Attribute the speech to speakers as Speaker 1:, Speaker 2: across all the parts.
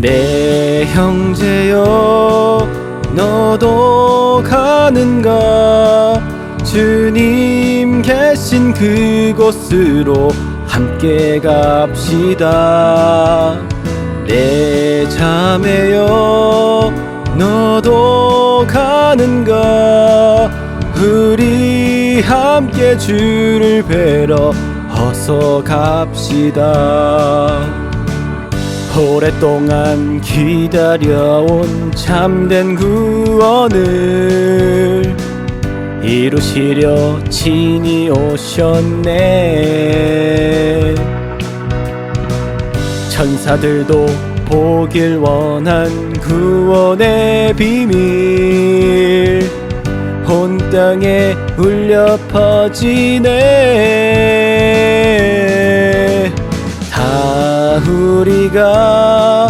Speaker 1: 내 형제여 너도 가는가? 주님 계신 그곳으로 함께 갑시다. 내 자매여 너도 가는가? 우리 함께 주를 뵈러 어서 갑시다 오랫동안 기다려온 참된 구원을 이루시려 친히 오셨네. 천사들도 보길 원한 구원의 비밀 온 땅에 울려 퍼지네 우리가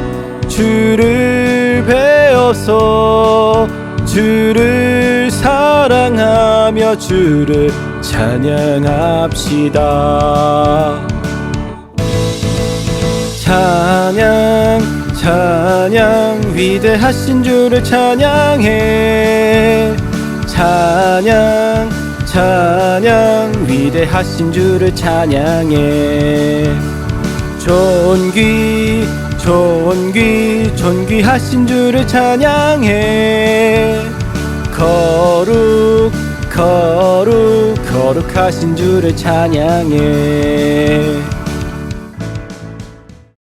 Speaker 1: 주를 배워서 주를 사랑하며 주를 찬양합시다. 찬양 찬양 위대하신 주를 찬양해. 찬양 찬양 위대하신 주를 찬양해 존귀 존귀 존귀하신 주를 찬양해. 거룩 거룩 거룩하신 주를 찬양해